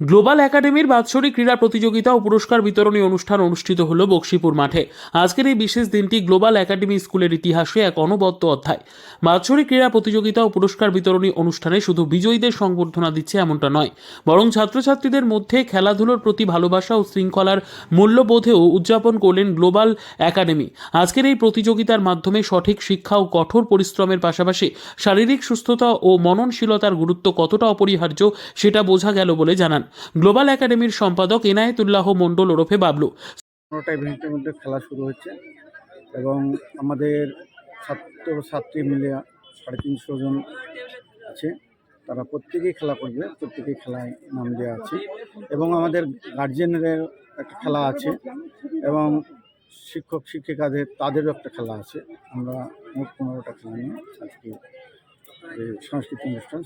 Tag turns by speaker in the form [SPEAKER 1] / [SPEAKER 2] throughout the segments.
[SPEAKER 1] Global একাডেমির বাৎসরিক ক্রীড়া প্রতিযোগিতা ও পুরস্কার বিতরণী অনুষ্ঠান অনুষ্ঠিত হল বক্সিপুর মাঠে। আজকের এই বিশেষ দিনটি গ্লোবাল একাডেমি স্কুলের ইতিহাসে এক অনবদ্য অধ্যায়। বাৎসরিক ক্রীড়া প্রতিযোগিতা ও পুরস্কার বিতরণী অনুষ্ঠানে শুধু বিজয়ীদের সংবর্ধনা দিচ্ছে এমনটা নয়, বরং ছাত্রছাত্রীদের মধ্যে খেলাধুলোর প্রতি ভালোবাসা ও শৃঙ্খলার মূল্যবোধেও উদযাপন করলেন গ্লোবাল একাডেমি। আজকের এই প্রতিযোগিতার মাধ্যমে সঠিক শিক্ষা ও কঠোর পরিশ্রমের পাশাপাশি শারীরিক সুস্থতা ও মননশীলতার গুরুত্ব কতটা অপরিহার্য সেটা বোঝা গেল বলে জানান। গ্লোবাল একাডেমির সম্পাদক এনায়েতুল্লাহ মণ্ডল ওরফে বাবলু।
[SPEAKER 2] পনেরোটা ইভেন্টের মধ্যে খেলা শুরু হচ্ছে এবং আমাদের ছাত্র ছাত্রী মিলে সাড়ে তিনশো জন আছে। তারা প্রত্যেকেই খেলা করবে, প্রত্যেকেই খেলায় নাম দেওয়া আছে এবং আমাদের গার্জেনের একটা খেলা আছে এবং শিক্ষক, শিক্ষিকাদের, তাদেরও একটা খেলা আছে। আমরা মোট পনেরোটা খেলা নিয়ে আজকে সাংস্কৃতিক অনুষ্ঠান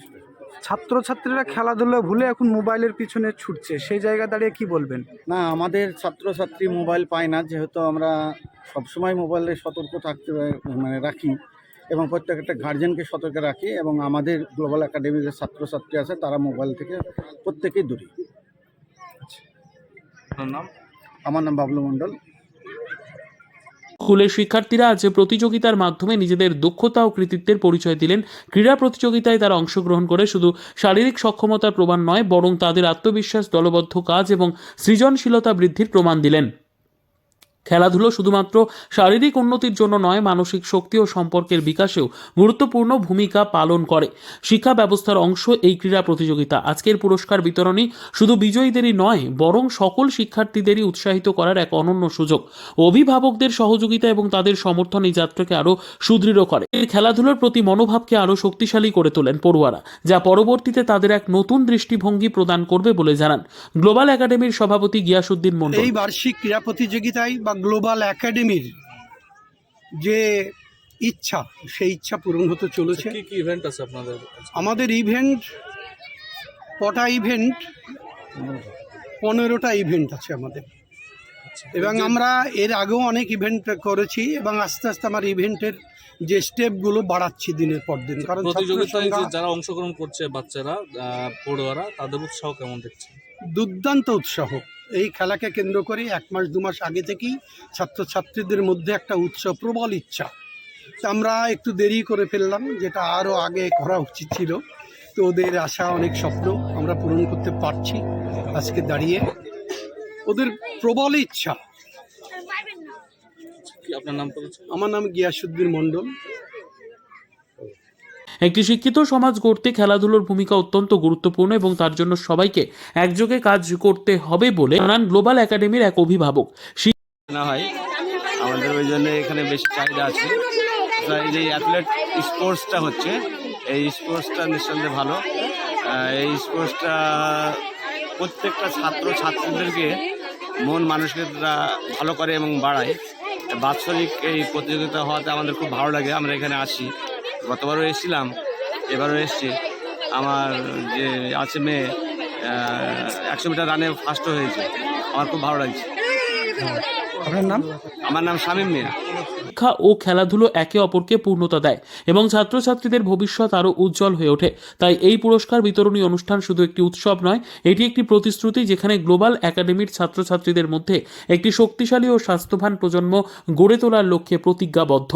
[SPEAKER 3] ছাত্রছাত্রীরা খেলাধুলা ভুলে এখন মোবাইলের পিছনে ছুটছে। সেই জায়গা দাঁড়িয়ে কি বলবেন?
[SPEAKER 2] না আমাদের ছাত্রছাত্রী মোবাইল পায় না যেহেতু আমরা সবসময় মোবাইলে সতর্ক থাকতে মানে রাখি এবং প্রত্যেকটা গার্জেনকে সতর্ক রাখি এবং আমাদের গ্লোবাল একাডেমির যে ছাত্রছাত্রী আছে তারা মোবাইল থেকে প্রত্যেকেই দূরে। আমার নাম বাবলু মণ্ডল।
[SPEAKER 1] স্কুলের শিক্ষার্থীরা আজ প্রতিযোগিতার মাধ্যমে নিজেদের দক্ষতা ও কৃতিত্বের পরিচয় দিলেন, ক্রীড়া প্রতিযোগিতায় তারা অংশগ্রহণ করে শুধু শারীরিক সক্ষমতার প্রমাণ নয়, বরং তাদের আত্মবিশ্বাস, দলবদ্ধ কাজ এবং সৃজনশীলতা বৃদ্ধির প্রমাণ দিলেন। খেলাধুলো শুধুমাত্র শারীরিক উন্নতির জন্য নয়, মানসিক শক্তি ও সম্পর্কের বিকাশেও গুরুত্বপূর্ণ ভূমিকা পালন করে। শিক্ষা ব্যবস্থার অংশ এই ক্রীড়া প্রতিযোগিতা। আজকের পুরস্কার বিতরণী শুধু বিজয়ীদেরই নয়, বরং সকল শিক্ষার্থীদেরই উৎসাহিত করার এক অনন্য সুযোগ। অভিভাবকদের সহযোগিতা এবং তাদের সমর্থন এই যাত্রাকে আরও সুদৃঢ় করে। খেলাধুলার প্রতি মনোভাবকে আরও শক্তিশালী করে তোলেন পড়ুয়ারা, যা পরবর্তীতে তাদের এক নতুন দৃষ্টিভঙ্গি প্রদান করবে বলে জানান। গ্লোবাল একাডেমির সভাপতি গিয়াসুদ্দিন মন্ডল
[SPEAKER 4] এই বার্ষিক ক্রীড়া প্রতিযোগিতায় বা গ্লোবাল একাডেমির যে ইচ্ছা সেই ইচ্ছা পূরণ হতে চলেছে।
[SPEAKER 5] কি কি ইভেন্ট আছে আপনাদের
[SPEAKER 4] আমাদের ইভেন্ট কটা ইভেন্ট পনেরোটা ইভেন্ট আছে আমাদের। এবং আমরা এর আগেও অনেক ইভেন্ট করেছি এবং আস্তে আস্তে আমার ইভেন্টের যে স্টেপগুলো বাড়াচ্ছি দিনের পর দিন। কারণ ছাত্র
[SPEAKER 5] প্রতিযোগিতায় যারা অংশগ্রহণ করছে বাচ্চারা পড়ুয়ারা তাদের উৎসাহ কেমন দেখছে
[SPEAKER 4] দুর্দান্ত উৎসাহ। এই খেলাকে কেন্দ্র করে এক মাস দু মাস আগে থেকেই ছাত্রছাত্রীদের মধ্যে একটা উৎসাহ প্রবল ইচ্ছা। তা আমরা একটু দেরি করে ফেললাম যেটা আরও আগে করা উচিত ছিল। তো ওদের আশা অনেক স্বপ্ন আমরা পূরণ করতে পারছি আজকে দাঁড়িয়ে। ওদের প্রবল ইচ্ছা।
[SPEAKER 5] আপনার নাম
[SPEAKER 4] আমার নাম গিয়াসুদ্দিন মণ্ডল।
[SPEAKER 1] একটি শিক্ষিত সমাজ গড়তে খেলাধুলোর ভূমিকা অত্যন্ত গুরুত্বপূর্ণ এবং তার জন্য সবাইকে একযোগে কাজ করতে হবে বলে জানান গ্লোবাল একাডেমির এক অভিভাবক।
[SPEAKER 6] না হয়। আমাদের ওই জন্য এখানে বেশি চাহিদা আছে। এই যে অ্যাথলেট স্পোর্টসটা হচ্ছে, এই স্পোর্টসটা নিঃসন্দেহে ভালো। এই স্পোর্টসটা প্রত্যেকটা ছাত্র, ছাত্রীদেরকে মন মানসিকতা ভালো করে এবং বাড়ায়। বাৎসরিক এই প্রতিযোগিতা হওয়াতে আমাদের খুব ভালো লাগে। আমরা এখানে আসি। গতবারও এসেছিলাম এবারও এসছি। আমার যে আছে মেয়ে একশো মিটার রানে ফার্স্ট হয়েছে আমার খুব ভালো লাগছে।
[SPEAKER 3] আপনার নাম?
[SPEAKER 6] আমার নাম শামীম মিয়া।
[SPEAKER 1] শিক্ষা ও খেলাধুলো একে অপরকে পূর্ণতা দেয় এবং ছাত্রছাত্রীদের ভবিষ্যৎ আরও উজ্জ্বল হয়ে ওঠে। তাই এই পুরস্কার বিতরণী অনুষ্ঠান শুধু একটি উৎসব নয় এটি একটি প্রতিশ্রুতি যেখানে গ্লোবাল একাডেমির ছাত্রছাত্রীদের মধ্যে একটি শক্তিশালী ও স্বাস্থ্যবান প্রজন্ম গড়ে তোলার লক্ষ্যে প্রতিজ্ঞাবদ্ধ।